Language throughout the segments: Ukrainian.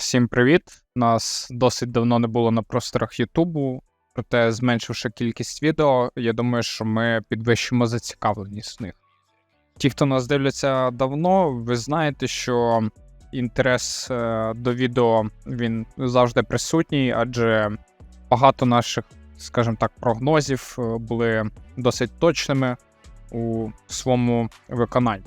Всім привіт! Нас досить давно не було на просторах Ютубу, проте зменшивши кількість відео, я думаю, що ми підвищимо зацікавленість в них. Ті, хто нас дивляться давно, ви знаєте, що інтерес е, до відео він завжди присутній, адже багато наших, скажімо так, прогнозів е, були досить точними у своєму виконанні.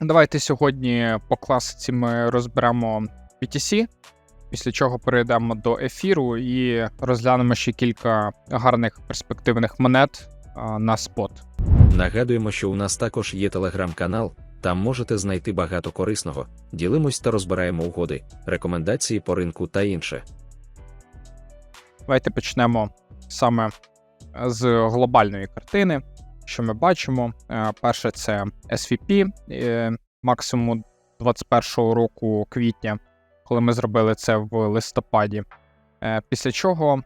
Давайте сьогодні по класиці ми розберемо BTC, після чого перейдемо до ефіру і розглянемо ще кілька гарних перспективних монет на спот. Нагадуємо, що у нас також є телеграм-канал, там можете знайти багато корисного, ділимось та розбираємо угоди, рекомендації по ринку та інше. Давайте почнемо саме з глобальної картини. Що ми бачимо? Е, Перше, це SVP, е, максимум 21 року квітня, коли ми зробили це в листопаді. Е, Після чого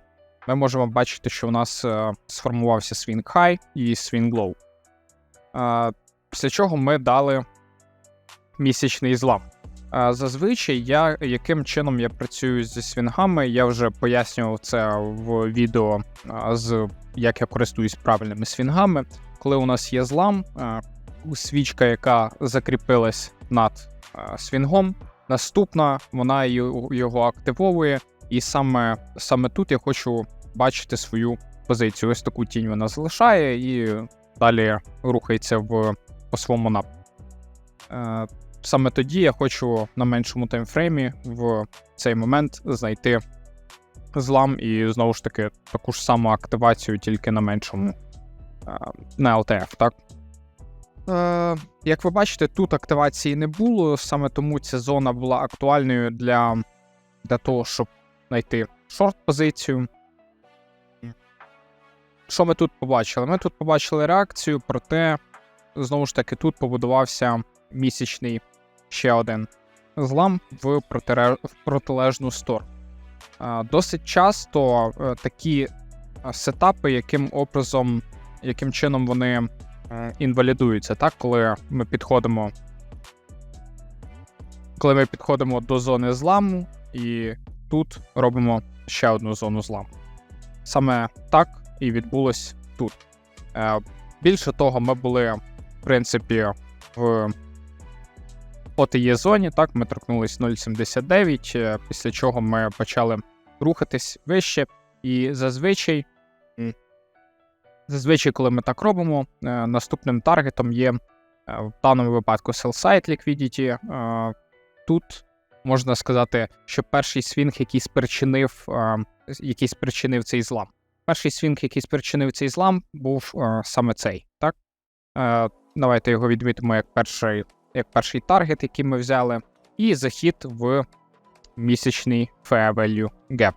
ми можемо бачити, що у нас е, сформувався Swing High і Swing Low. Е, Після чого ми дали місячний злам. Зазвичай я яким чином я працюю зі свінгами, я вже пояснював це в відео з як я користуюсь правильними свінгами. Коли у нас є злам, свічка, яка закріпилась над свінгом, наступна вона його активовує, і саме, саме тут я хочу бачити свою позицію. Ось таку тінь вона залишає і далі рухається в по своєму напрямку. Е, Саме тоді я хочу на меншому таймфреймі в цей момент знайти злам і знову ж таки таку ж саму активацію, тільки на меншому е, на LTF, так? Е, як ви бачите, тут активації не було, саме тому ця зона була актуальною для, для того, щоб знайти шорт-позицію. Що ми тут побачили? Ми тут побачили реакцію, проте, знову ж таки, тут побудувався місячний ще один злам в, протилежну сторону. А, Досить часто е, такі е, сетапи, яким образом, яким чином вони е, інвалідуються, так, коли ми підходимо. Коли ми підходимо до зони зламу, і тут робимо ще одну зону зламу. Саме так і відбулось тут. Е, Більше того, ми були, в принципі, в є зоні, так, ми торкнулись 0,79, е, після чого ми почали рухатись вище. І зазвичай, зазвичай, коли ми так робимо, е, наступним таргетом є е, в даному випадку sell-side liquidity. Е, Тут можна сказати, що перший свінг, який спричинив, який спричинив цей злам. Перший свінг, який спричинив цей злам, був саме цей. Так? Давайте його відмітимо як перший як перший таргет, який ми взяли, і захід в місячний Fair Value Gap.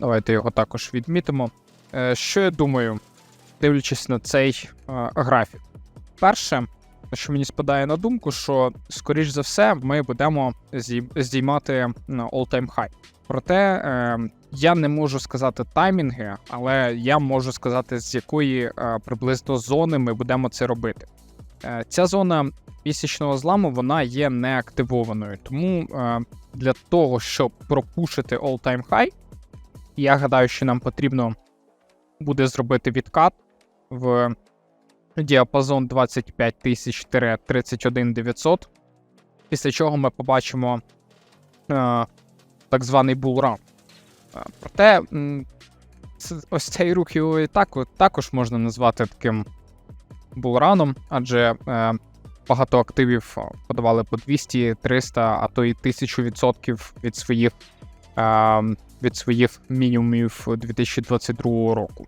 Давайте його також відмітимо. Е, Що я думаю, дивлячись на цей е, графік? Перше, що мені спадає на думку, що, скоріш за все, ми будемо здіймати all-time high. Проте е, я не можу сказати таймінги, але я можу сказати, з якої приблизно зони ми будемо це робити. Ця зона місячного зламу вона є неактивованою. Тому для того, щоб пропушити all-time high, я гадаю, що нам потрібно буде зробити відкат в діапазон 25 тисяч 31 900, після чого ми побачимо е, так званий булран. Е, Проте ось цей рух його і так, також можна назвати таким булраном, адже е, багато активів подавали по 200, 300, а то й 1000% від своїх, е, від своїх мінімумів 2022 року.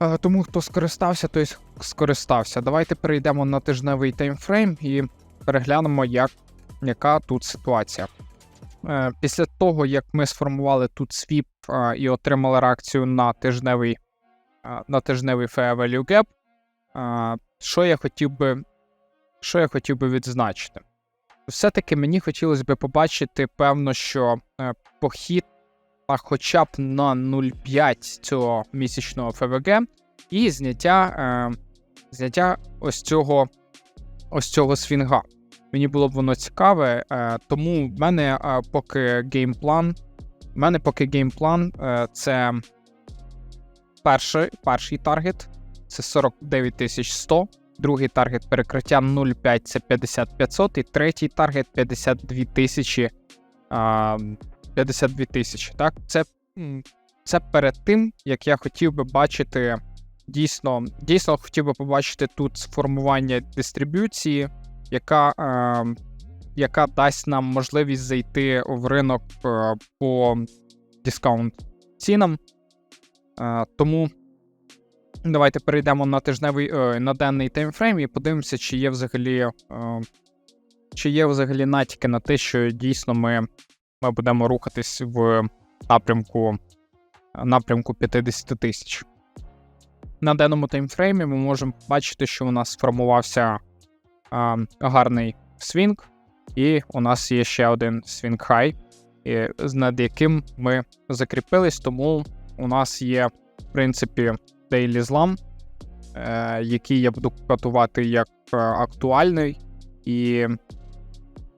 Е, тому хто скористався, той скористався. Давайте перейдемо на тижневий таймфрейм і переглянемо, як, яка тут ситуація. Е, Після того, як ми сформували тут свіп е, і отримали реакцію на тижневий, на тижневий Fair Value Gap, що я хотів би, що я хотів би відзначити? Все-таки мені хотілося би побачити, певно, що похід а хоча б на 0,5 цього місячного ФВГ і зняття, е, зняття ось цього ось цього свінга. Мені було б воно цікаве, е, тому в мене е, поки геймплан. В мене поки геймплан е, це перший, перший таргет це 49100, другий таргет перекриття 0,5 це 50500, і третій таргет 52 тисячі. А, 52 тисячі. Так, це, це перед тим, як я хотів би бачити дійсно, дійсно хотів би побачити тут сформування дистриб'юції, яка, е, яка дасть нам можливість зайти в ринок е, по дискаунт цінам. Е, тому давайте перейдемо на тижневий е, на денний таймфрейм і подивимося, чи є взагалі. Е, чи є взагалі натяки на те, що дійсно ми, ми будемо рухатись в напрямку, напрямку 50 тисяч. На денному таймфреймі ми можемо бачити, що у нас сформувався а, гарний свінг, і у нас є ще один свінг хай, над яким ми закріпились, тому у нас є, в принципі, дейлі злам, е, який я буду катувати як е, актуальний. І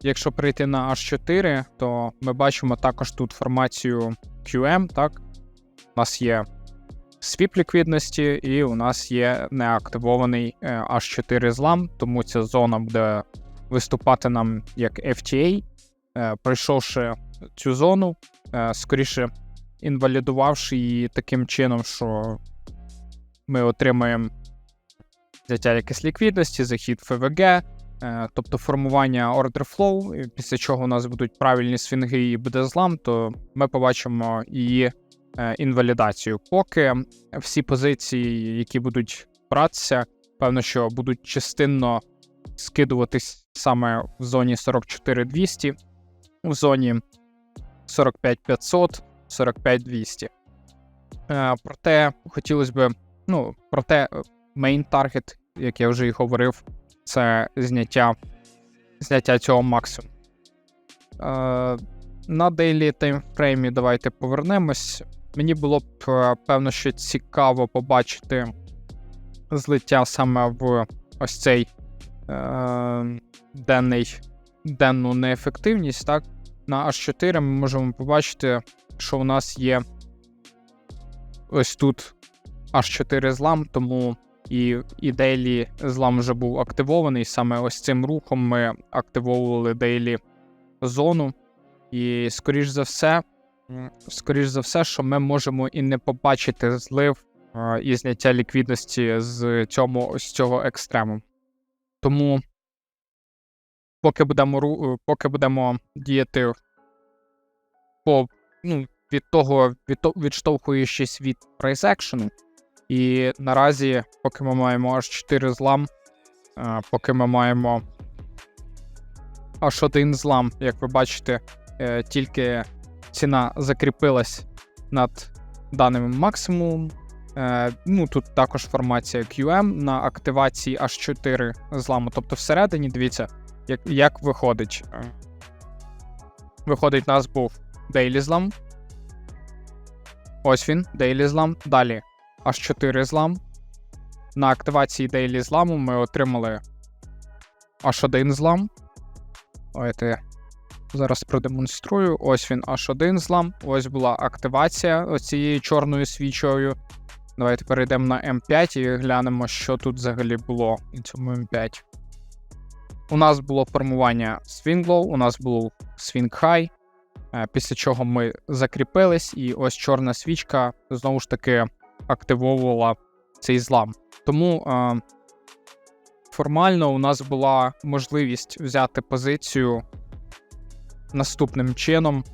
якщо прийти на H4, то ми бачимо також тут формацію QM, так? У нас є свіп ліквідності, і у нас є неактивований е, H4 злам, тому ця зона буде виступати нам як FTA. Е, Пройшовши цю зону, е, скоріше інвалідувавши її таким чином, що ми отримаємо взяття якесь ліквідності, захід ФВГ, тобто формування order flow, після чого у нас будуть правильні свінги і буде злам, то ми побачимо її е, інвалідацію. Поки всі позиції, які будуть братися, певно, що будуть частинно скидуватись саме в зоні 44200, в зоні 45500, 45200. Е, Проте хотілося б, ну, проте мейн таргет, як я вже і говорив, це зняття, зняття цього максимуму. Е, на дейлі таймфреймі давайте повернемось. Мені було б е, певно, що цікаво побачити злиття саме в ось цей е, денний, денну неефективність. Так? На H4 ми можемо побачити, що у нас є ось тут H4 злам, тому і, і дейлі злам вже був активований. Саме ось цим рухом ми активовували дейлі зону. І, скоріш за все, скоріш за все, що ми можемо і не побачити злив і зняття ліквідності з цьому, з цього екстрему. Тому, поки будемо, поки будемо діяти по, ну, від того, від, відштовхуючись від прайс екшену, і наразі, поки ми маємо аж 4 злам, е, поки ми маємо аж один злам, як ви бачите, е, тільки ціна закріпилась над даним максимумом. Е, ну, тут також формація QM на активації аж 4 зламу. Тобто всередині, дивіться, як, як виходить. Виходить, у нас був Daily злам. Ось він, Daily злам. Далі аж 4 злам. На активації Daily зламу ми отримали аж один злам. Давайте зараз продемонструю. Ось він аж один злам. Ось була активація оцією чорною свічою. Давайте перейдемо на М5 і глянемо, що тут взагалі було на цьому М5. У нас було формування Swing Low, у нас був Swing High, е, після чого ми закріпились, і ось чорна свічка знову ж таки активовувала цей злам. Тому е, формально у нас була можливість взяти позицію наступним чином.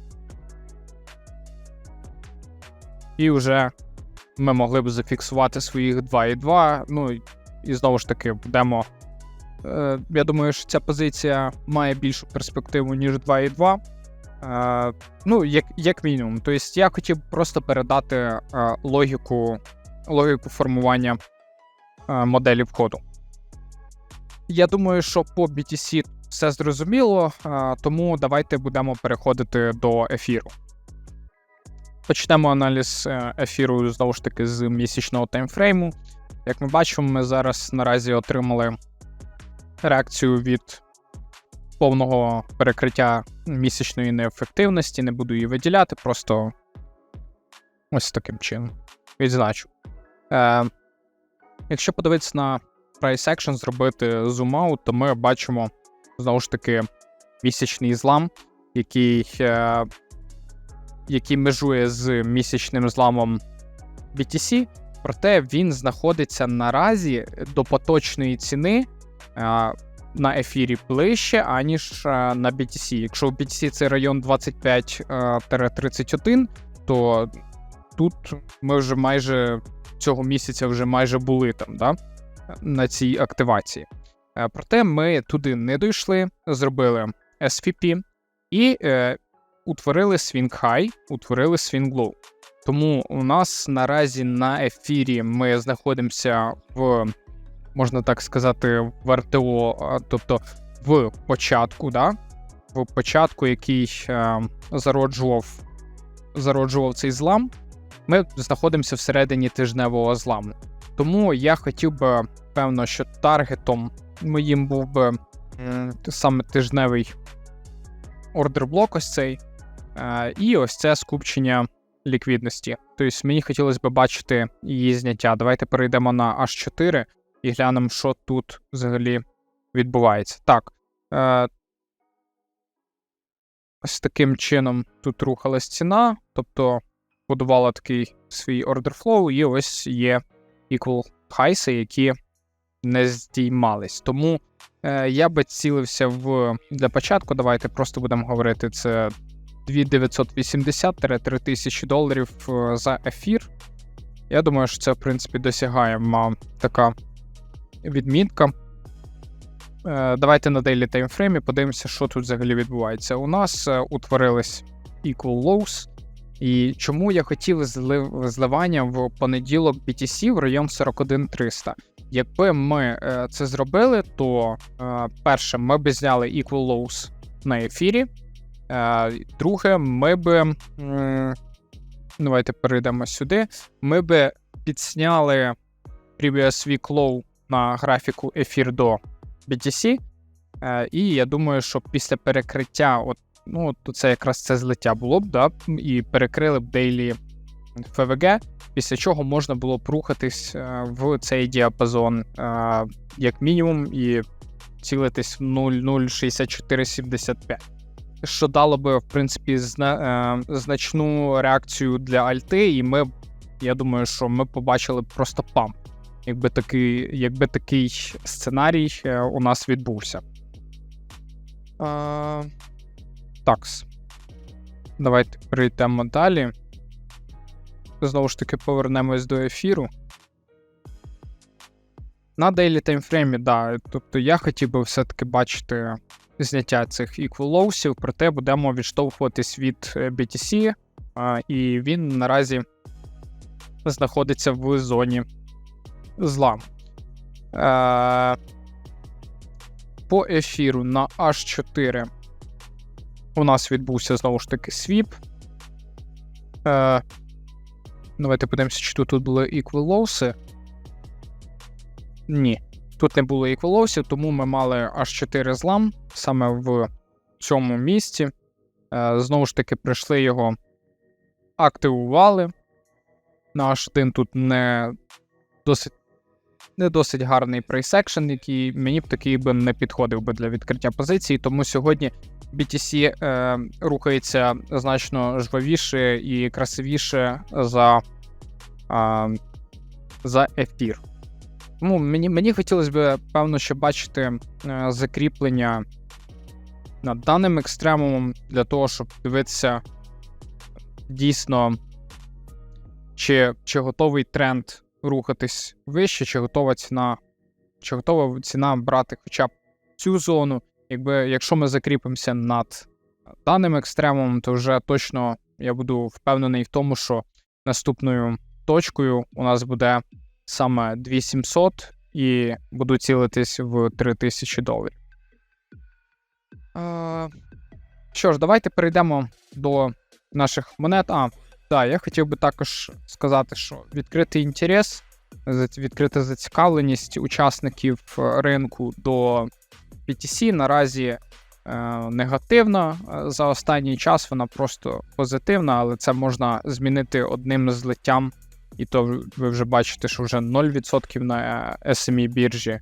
І вже ми могли б зафіксувати своїх 2,2. Ну і- знову ж таки будемо. Е, я думаю, що ця позиція має більшу перспективу, ніж 2,2. Е, ну, як, як мінімум. Тобто я хотів просто передати е, логіку, логіку формування е, моделі входу. Я думаю, що по BTC все зрозуміло, тому давайте будемо переходити до ефіру. Почнемо аналіз ефіру знову ж таки з місячного таймфрейму. Як ми бачимо, ми зараз наразі отримали реакцію від повного перекриття місячної неефективності, не буду її виділяти, просто ось таким чином відзначу. Е, якщо подивитися на price action, зробити зум-аут, то ми бачимо знову ж таки місячний злам, який, е, який межує з місячним зламом BTC, проте він знаходиться наразі до поточної ціни. е, на ефірі ближче, аніж е, на BTC. Якщо у BTC це район 25-31, то тут ми вже майже цього місяця вже майже були там, да, на цій активації. Е, Проте ми туди не дійшли, зробили SVP і е, утворили Swing High, утворили Swing Low. Тому у нас наразі на ефірі ми знаходимося в можна так сказати, в РТО, тобто в початку, да? в початку, який е, зароджував, зароджував цей злам, ми знаходимося всередині тижневого зламу. Тому я хотів би, певно, що таргетом моїм був би м, саме тижневий ордерблок ось цей, е, і ось це скупчення ліквідності. Тобто мені хотілося б бачити її зняття. Давайте перейдемо на H4 і глянемо, що тут взагалі відбувається. Так. Е, Ось таким чином тут рухалась ціна, тобто будувала такий свій order flow, і ось є equal highs, які не здіймались. Тому е, я би цілився в для початку. Давайте просто будемо говорити це 2980-3000 доларів е, за ефір. Я думаю, що це, в принципі, досягаємо така відмітка. Е, Давайте на дейлі таймфреймі подивимося, що тут взагалі відбувається. У нас е, утворились equal lows. І чому я хотів злив- зливання в понеділок BTC в район 41300. Якби ми е, це зробили, то перше, ми б зняли equal lows на ефірі. Друге, ми би. Давайте перейдемо сюди. Ми би підсняли previous week low на графіку ефір до BTC. Е, і я думаю, що після перекриття, от, ну, то це якраз це злиття було б, да, і перекрили б дейлі ФВГ, після чого можна було б рухатись е, в цей діапазон е, як мінімум і цілитись в 0,06475. Що дало би, в принципі, зна, е, значну реакцію для альти, і ми, я думаю, що ми побачили просто памп якби такий, якби такий сценарій у нас відбувся. А, такс. Давайте перейдемо далі. Знову ж таки, повернемось до ефіру. На дейлі таймфреймі, да. Тобто я хотів би все-таки бачити зняття цих equal проте будемо відштовхуватись від е, BTC, і він наразі знаходиться в зоні зла. Е, по ефіру на H4 у нас відбувся знову ж таки свіп. Е, давайте подивимося, чи тут, тут були lows. Ні, тут не було lows, тому ми мали H4 злам саме в цьому місці. Е, знову ж таки, прийшли його, активували. На H1 тут не досить не досить гарний прайс-екшен, який мені б такий би не підходив би для відкриття позиції. Тому сьогодні BTC е, рухається значно жвавіше і красивіше за е, за ефір. Тому мені мені хотілося б, певно, ще бачити е, закріплення над даним екстремумом для того, щоб дивитися дійсно, чи, чи готовий тренд рухатись вище, чи готова ціна, чи готова ціна брати хоча б цю зону. Якби якщо ми закріпимося над даним екстремумом, то вже точно я буду впевнений в тому, що наступною точкою у нас буде саме 2700 і буду цілитись в 3000 доларів. Е, Що ж, давайте перейдемо до наших монет. А, так, я хотів би також сказати, що відкритий інтерес, відкрита зацікавленість учасників е, ринку до BTC наразі е, негативна е, за останній час, вона просто позитивна, але це можна змінити одним злиттям. І то ви- вже бачите, що вже 0% на SME біржі,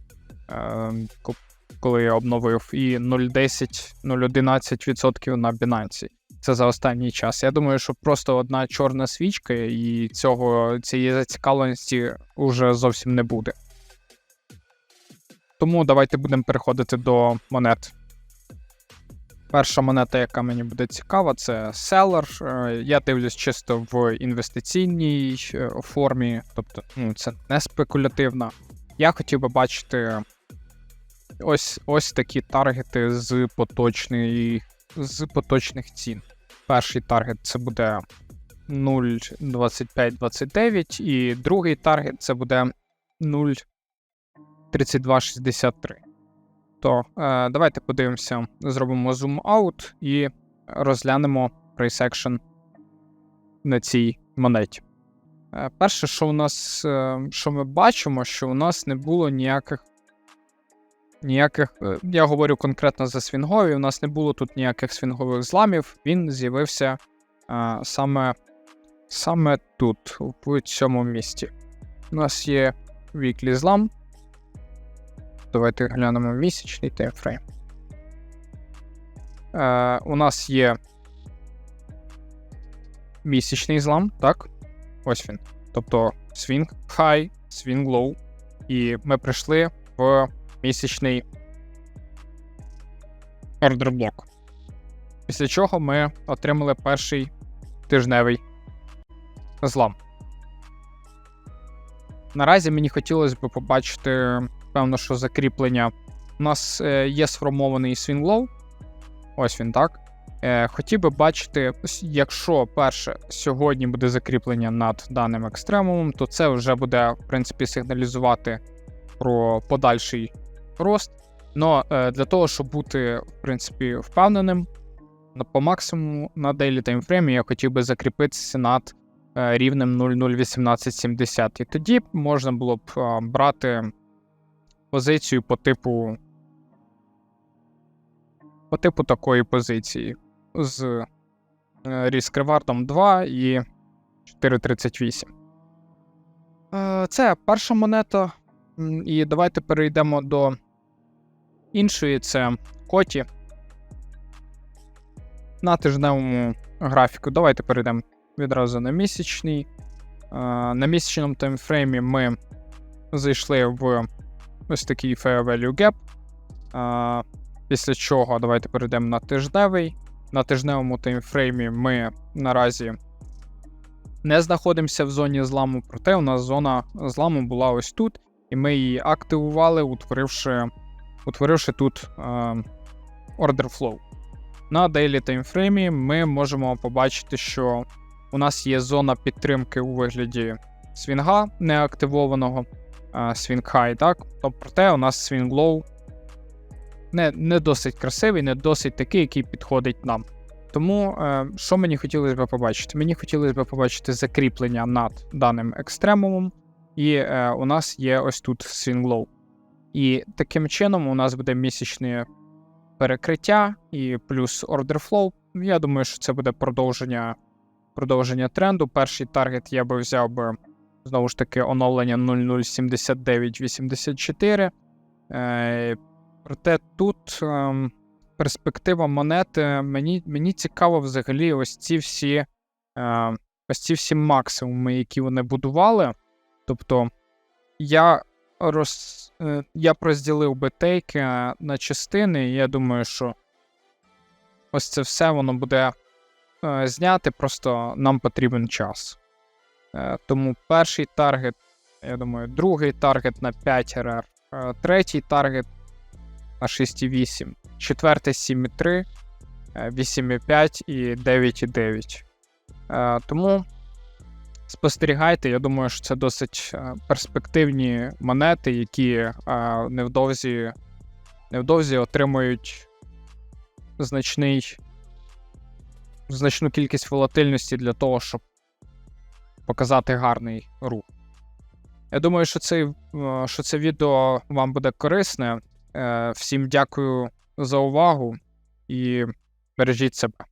коли я обновив, і 0,10, 0,11% на Binance. Це за останній час. Я думаю, що просто одна чорна свічка, і цього, цієї зацікавленості вже зовсім не буде. Тому давайте будемо переходити до монет. Перша монета, яка мені буде цікава, це Seller. Е, Я дивлюсь чисто в інвестиційній е, формі, тобто ну, це не спекулятивна. Я хотів би бачити ось, ось такі таргети з поточної, з поточних цін. Перший таргет це буде 0,2529, і другий таргет це буде 0,3263. То е, давайте подивимося, зробимо зум аут і розглянемо price action на цій монеті. Е, перше, що у нас, е, що ми бачимо, що у нас не було ніяких. Ніяких, е, я говорю конкретно за свінгові, у нас не було тут ніяких свінгових зламів, він з'явився е, саме, саме тут, в цьому місці. У нас є weekly злам. Давайте глянемо місячний таймфрейм. Е, у нас є місячний злам, так? Ось він. Тобто swing high, swing low. І ми прийшли в місячний ордер блок. Після чого ми отримали перший тижневий злам. Наразі мені хотілося б побачити, певно, що закріплення. У нас е, є сформований low. Ось він так. Е, хотів би бачити, якщо перше сьогодні буде закріплення над даним екстремумом, то це вже буде, в принципі, сигналізувати про подальший рост. Но е, для того, щоб бути, в принципі, впевненим, по максимуму на дейлі таймфреймі я хотів би закріпитися над е, рівнем 0,01870. І тоді можна було б е, брати позицію по типу по типу такої позиції з різк 2 і 4,38. Е, Це перша монета. І давайте перейдемо до іншої. Це Коті. На тижневому графіку. Давайте перейдемо відразу на місячний. На місячному таймфреймі ми зайшли в ось такий Fair Value Gap. Після чого давайте перейдемо на тижневий. На тижневому таймфреймі ми наразі не знаходимося в зоні зламу, проте у нас зона зламу була ось тут, і ми її активували, утворивши, утворивши тут е, order flow. На дейлі таймфреймі ми можемо побачити, що у нас є зона підтримки у вигляді свінга неактивованого, е, свінг high, так? Тобто, проте у нас свінг low не, не досить красивий, не досить такий, який підходить нам. Тому е, що мені хотілося б побачити? Мені хотілося б побачити закріплення над даним екстремумом, і е, у нас є ось тут low. І таким чином у нас буде місячне перекриття і плюс order flow. Я думаю, що це буде продовження, продовження тренду. Перший таргет я би взяв би знову ж таки оновлення 007984. Е, Проте тут ем, перспектива монети. Мені, мені цікаво взагалі ось ці всі, е, ось ці всі максимуми, які вони будували. Тобто я роз, е, я розділив би тейки на частини, і я думаю, що ось це все воно буде е, зняти, просто нам потрібен час. Е, тому перший таргет, я думаю, другий таргет на 5 РР, е, третій таргет на 6,8, четвертий 7,3, е, 8,5 і 9,9. Е, Тому спостерігайте, я думаю, що це досить е, перспективні монети, які е, невдовзі, невдовзі отримують значний, значну кількість волатильності для того, щоб показати гарний рух. Я думаю, що, цей, е, що це відео вам буде корисне. Всім дякую за увагу і бережіть себе.